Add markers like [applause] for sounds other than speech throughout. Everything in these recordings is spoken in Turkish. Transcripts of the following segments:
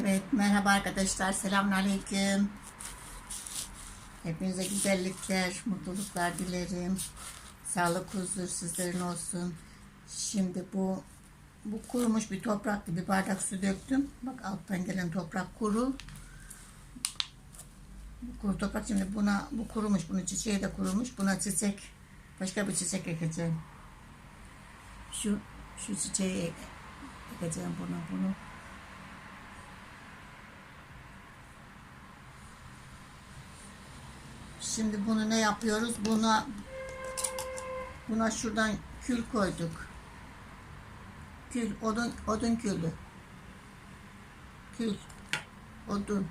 Evet, merhaba arkadaşlar. Selamünaleyküm. Hepinize güzellikler, mutluluklar dilerim. Sağlık, huzur sizlerin olsun. Şimdi bu bu kurumuş bir topraktı. Bir bardak su döktüm. Bak alttan gelen toprak kuru. Bu kuru toprak şimdi buna bu kurumuş. Bunun çiçeği de kurumuş. Buna çiçek başka bir çiçek ekeceğim. Şu şu çiçeği ekeceğim buna bunu. Şimdi bunu ne yapıyoruz? Buna buna şuradan kül koyduk. Kül, odun, odun külü. Kül, odun.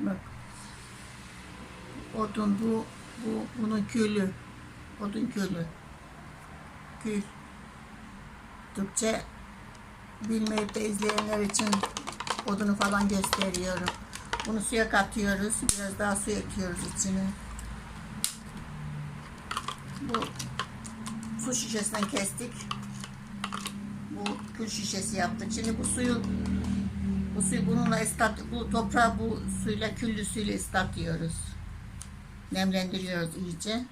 Bak. Odun bu, bu bunun külü. Odun külü. Kül. Türkçe bilmeyip de izleyenler için odunu falan gösteriyorum. Bunu suya katıyoruz. Biraz daha su ekliyoruz içine. Bu su şişesinden kestik. Bu kül şişesi yaptık. Şimdi bu suyu bu suyu bununla ıslat, bu toprağı bu suyla küllü suyla ıslatıyoruz. Nemlendiriyoruz iyice.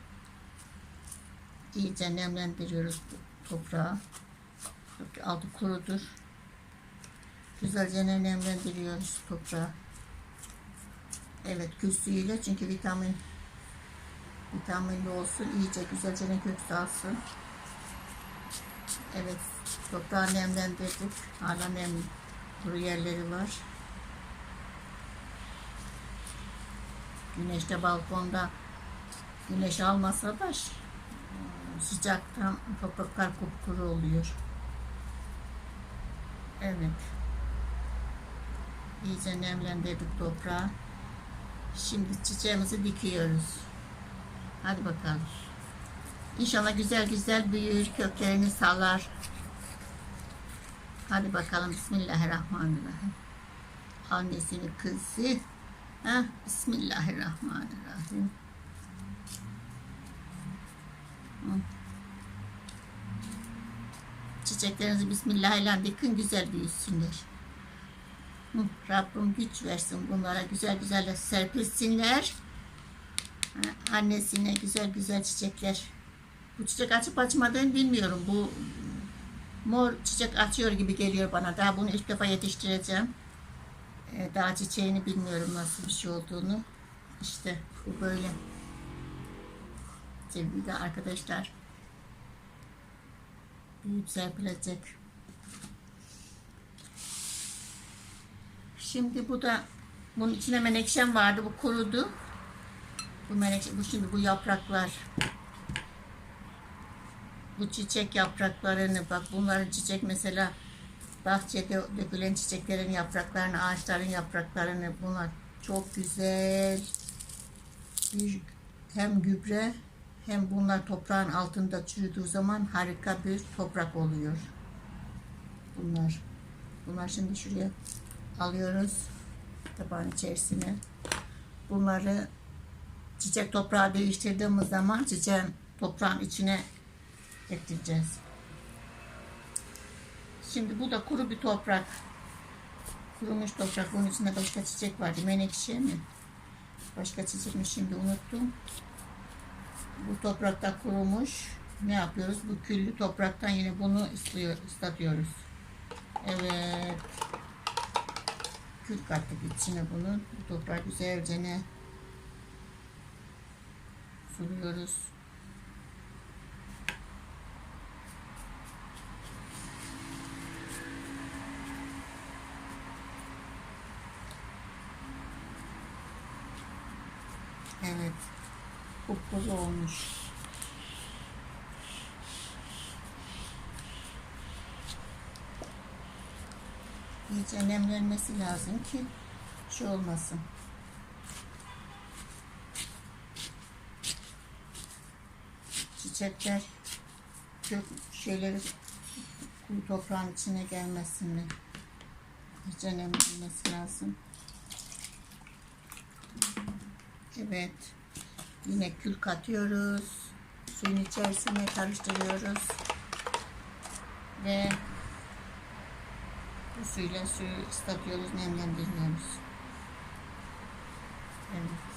İyice nemlendiriyoruz bu toprağı. Altı kurudur. Güzelce nemlendiriyoruz toprağı. Evet kül suyuyla çünkü vitamin vitaminli olsun iyice güzelce ne kök salsın. Evet toprağı nemlendirdik. Hala nem kuru yerleri var. Güneşte balkonda güneş almasa da sıcaktan topraklar kupkuru oluyor. Evet. İyice nemlendirdik toprağı. Şimdi çiçeğimizi dikiyoruz. Hadi bakalım. İnşallah güzel güzel büyür, köklerini salar. Hadi bakalım. Bismillahirrahmanirrahim. Annesini kızı. Ha, Bismillahirrahmanirrahim. Çiçeklerinizi Bismillah ile dikin güzel büyüsünler. Hı, Rabbim güç versin bunlara güzel güzel serpilsinler. Annesine güzel güzel çiçekler. Bu çiçek açıp açmadığını bilmiyorum. Bu mor çiçek açıyor gibi geliyor bana. Daha bunu ilk defa yetiştireceğim. Ee, daha çiçeğini bilmiyorum nasıl bir şey olduğunu. İşte bu böyle. Sevgili arkadaşlar. Büyüyüp serpilecek. Şimdi bu da bunun içine menekşem vardı. Bu kurudu. Bu menekşe, bu şimdi bu yapraklar. Bu çiçek yapraklarını bak bunların çiçek mesela bahçede dökülen çiçeklerin yapraklarını, ağaçların yapraklarını bunlar çok güzel bir hem gübre hem bunlar toprağın altında çürüdüğü zaman harika bir toprak oluyor. Bunlar. Bunlar şimdi şuraya alıyoruz tabağın içerisine. Bunları çiçek toprağı değiştirdiğimiz zaman çiçeğin toprağın içine ekleyeceğiz. Şimdi bu da kuru bir toprak. Kurumuş toprak. Bunun içinde başka çiçek vardı. Menekşe mi? Başka çiçek mi şimdi unuttum. Bu toprakta kurumuş. Ne yapıyoruz? Bu küllü topraktan yine bunu ıslıyor, ıslatıyoruz. Evet. Kül kattık içine bunu. Bu toprağı güzelce ne suluyoruz. Evet. Kupkuru olmuş. İyice nemlenmesi lazım ki şey olmasın. Çiçekler kök şeyleri kuru toprağın içine gelmesin. İyice nemlenmesi lazım. Evet. Yine kül katıyoruz. Suyun içerisine karıştırıyoruz. Ve suyla suyu ıslatıyoruz, nemlendiriyoruz. Evet.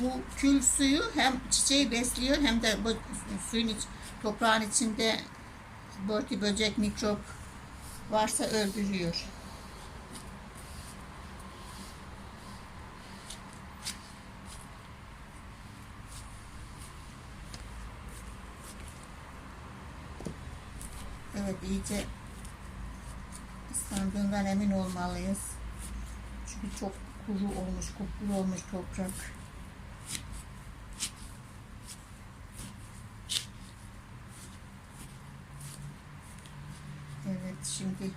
Bu kül suyu hem çiçeği besliyor hem de bu suyun iç, toprağın içinde börtü, böcek, mikrop varsa öldürüyor. Evet iyice ıslandığından emin olmalıyız. Çünkü çok kuru olmuş, kupkuru olmuş toprak. Evet şimdi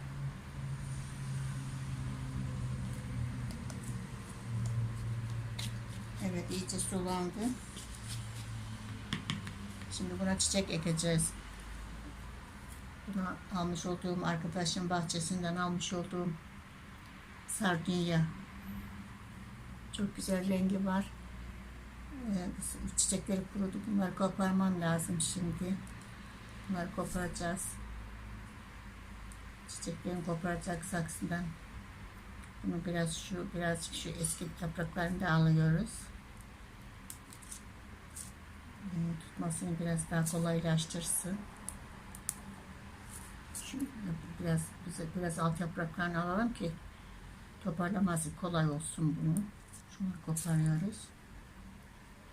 Evet iyice sulandı. Şimdi buna çiçek ekeceğiz. Almış olduğum arkadaşın bahçesinden almış olduğum sardunya. Çok güzel rengi var. Ee, çiçekleri kurudu. Bunları koparmam lazım şimdi. Bunları koparacağız. Çiçeklerini koparacak saksıdan. Bunu biraz şu birazcık şu eski yapraklarını da alıyoruz. Ee, tutmasını biraz daha kolaylaştırsın. Biraz bize biraz alt yapraklarını alalım ki toparlaması kolay olsun bunu. Şunu koparıyoruz.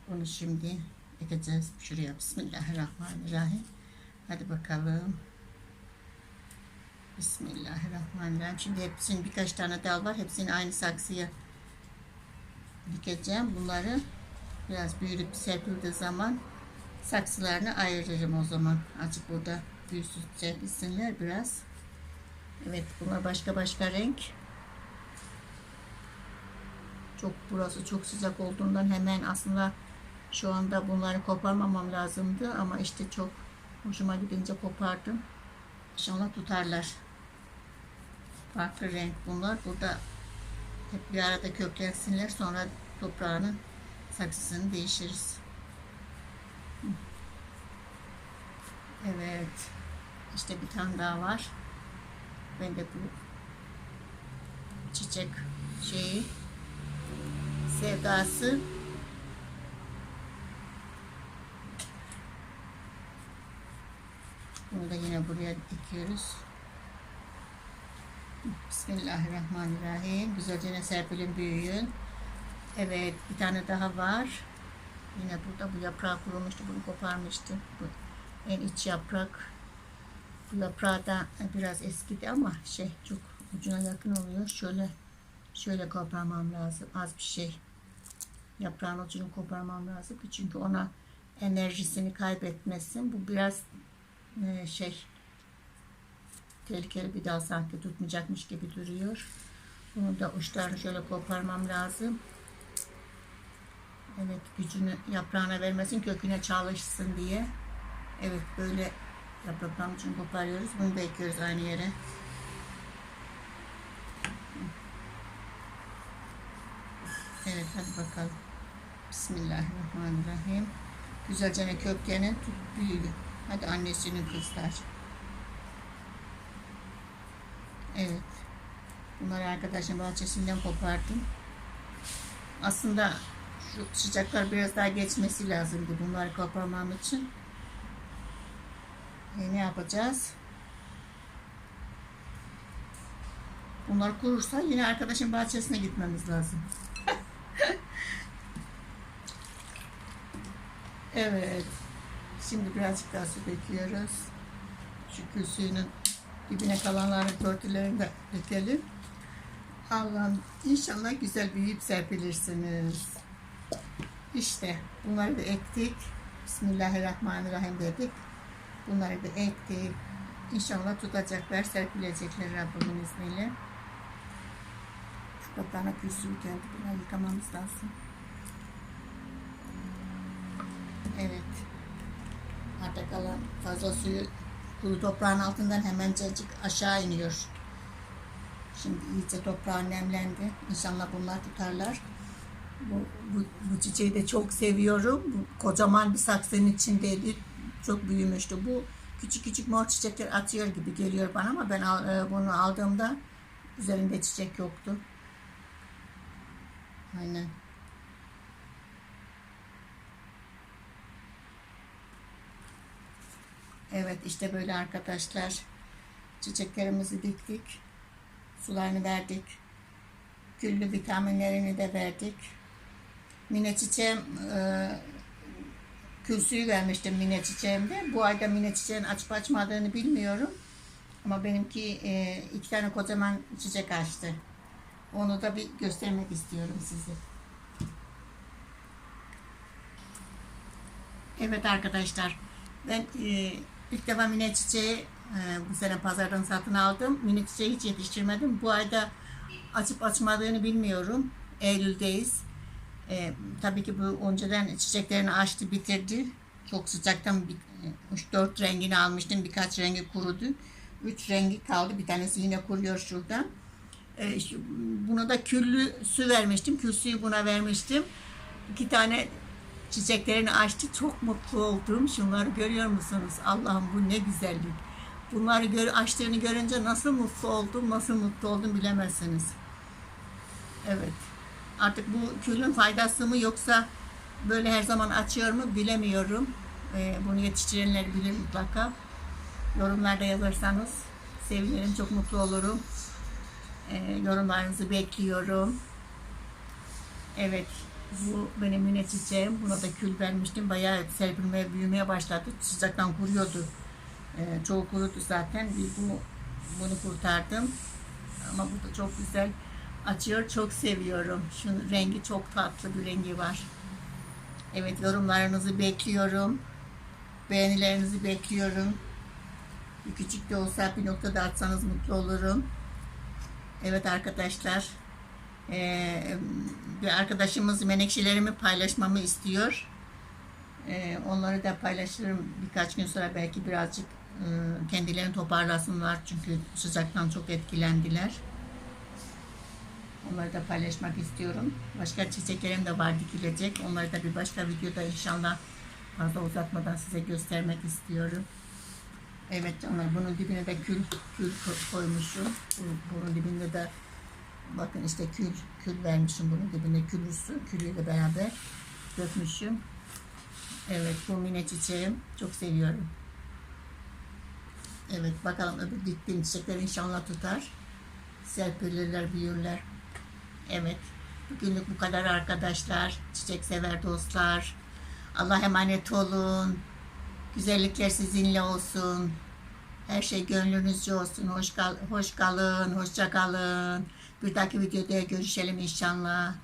Bunu şimdi ekeceğiz şuraya. Bismillahirrahmanirrahim. Hadi bakalım. Bismillahirrahmanirrahim. Şimdi hepsinin birkaç tane dal var. Hepsini aynı saksıya dikeceğim. Bunları biraz büyüyüp serpildiği zaman saksılarını ayırırım o zaman. Azıcık burada büyüsün serpilsinler biraz. Evet bunlar başka başka renk. Çok burası çok sıcak olduğundan hemen aslında şu anda bunları koparmamam lazımdı ama işte çok hoşuma gidince kopardım. İnşallah tutarlar. Farklı renk bunlar. Burada hep bir arada köklensinler. Sonra toprağının saksısını değişiriz. Evet. İşte bir tane daha var. Ben de bu çiçek şeyi sevdası Bunu da yine buraya dikiyoruz. Bismillahirrahmanirrahim. Güzelce ne serpilin büyüyün. Evet bir tane daha var. Yine burada bu yaprağı kurumuştu. Bunu koparmıştım. Bu en iç yaprak. Bu yaprağı da biraz eskidi ama şey çok ucuna yakın oluyor. Şöyle şöyle koparmam lazım. Az bir şey. Yaprağın ucunu koparmam lazım. Çünkü ona enerjisini kaybetmesin. Bu biraz e, şey tehlikeli bir dal sanki tutmayacakmış gibi duruyor. Bunu da uçlarını şöyle koparmam lazım. Evet gücünü yaprağına vermesin köküne çalışsın diye. Evet böyle yaprakların ucunu koparıyoruz. Bunu da ekiyoruz aynı yere. Evet hadi bakalım. Bismillahirrahmanirrahim. Güzelce ne köklerini tut büyüdü. Hadi annesinin kızlar. Evet. Bunları arkadaşın bahçesinden kopardım. Aslında şu sıcaklar biraz daha geçmesi lazımdı bunları koparmam için. E, ne yapacağız? Bunlar kurursa yine arkadaşın bahçesine gitmemiz lazım. [laughs] evet. Şimdi birazcık daha su döküyoruz. Şu kül suyunun dibine kalanların törtülerini de dökelim. Allah'ım inşallah güzel büyüyüp serpilirsiniz. İşte bunları da ektik. Bismillahirrahmanirrahim dedik. Bunları da ektik. İnşallah tutacaklar, serpilecekler Rabbimin izniyle. Şu kapağına kül suyu geldi. Bunları yıkamamız lazım. Evet. Arta kalan fazla suyu kuru toprağın altından hemencecik aşağı iniyor. Şimdi iyice toprağın nemlendi. İnşallah bunlar tutarlar. Bu, bu, bu çiçeği de çok seviyorum. Bu kocaman bir saksının içindeydi. Çok büyümüştü. Bu küçük küçük mor çiçekler atıyor gibi geliyor bana ama ben e, bunu aldığımda üzerinde çiçek yoktu. Aynen. Evet işte böyle arkadaşlar. Çiçeklerimizi diktik. Sularını verdik. Güllü vitaminlerini de verdik. Mine çiçeğim e, kül suyu vermiştim mine çiçeğimde. Bu ayda mine çiçeğin açıp açmadığını bilmiyorum. Ama benimki e, iki tane kocaman çiçek açtı. Onu da bir göstermek istiyorum size. Evet arkadaşlar. Ben e, ilk defa mine çiçeği e, bu sene pazardan satın aldım. Mine çiçeği hiç yetiştirmedim. Bu ayda açıp açmadığını bilmiyorum. Eylül'deyiz. E, tabii ki bu önceden çiçeklerini açtı, bitirdi. Çok sıcaktan 3-4 rengini almıştım. Birkaç rengi kurudu. 3 rengi kaldı. Bir tanesi yine kuruyor şurada. E, şu- buna da küllü su vermiştim. Kül suyu buna vermiştim. İki tane çiçeklerini açtı. Çok mutlu oldum. Şunları görüyor musunuz? Allah'ım bu ne güzellik. Bunları gör, açtığını görünce nasıl mutlu oldum, nasıl mutlu oldum bilemezsiniz. Evet. Artık bu külün faydası mı yoksa böyle her zaman açıyor mu bilemiyorum. Ee, bunu yetiştirenler bilir mutlaka. Yorumlarda yazarsanız sevinirim, çok mutlu olurum. Ee, yorumlarınızı bekliyorum. Evet, bu benim mine çiçeğim. Buna da kül vermiştim. Bayağı serpilmeye, büyümeye başladı. Sıcaktan kuruyordu. Ee, çoğu kurudu zaten. Bir bunu, bunu kurtardım. Ama bu da çok güzel açıyor. Çok seviyorum. Şunun rengi çok tatlı bir rengi var. Evet, yorumlarınızı bekliyorum. Beğenilerinizi bekliyorum. Bir küçük de olsa bir noktada atsanız mutlu olurum. Evet arkadaşlar. Ee, bir arkadaşımız menekşelerimi paylaşmamı istiyor. Ee, onları da paylaşırım birkaç gün sonra belki birazcık e, kendilerini toparlasınlar çünkü sıcaktan çok etkilendiler. Onları da paylaşmak istiyorum. Başka çiçeklerim de var dikilecek. Onları da bir başka videoda inşallah fazla uzatmadan size göstermek istiyorum. Evet canlar bunun dibine de kül, kül ko- koymuşum. Bu- Bunun dibinde de bakın işte kül, kül vermişim bunun dibine külüsü, külüyle beraber dökmüşüm. Evet bu mine çiçeğim. Çok seviyorum. Evet bakalım öbür diktiğim çiçekler inşallah tutar. Serpilirler, büyürler. Evet. Bugünlük bu kadar arkadaşlar. Çiçek sever dostlar. Allah emanet olun. Güzellikler sizinle olsun. Her şey gönlünüzce olsun. Hoş, kal hoş kalın, hoşça kalın. Bir dahaki videoda görüşelim inşallah.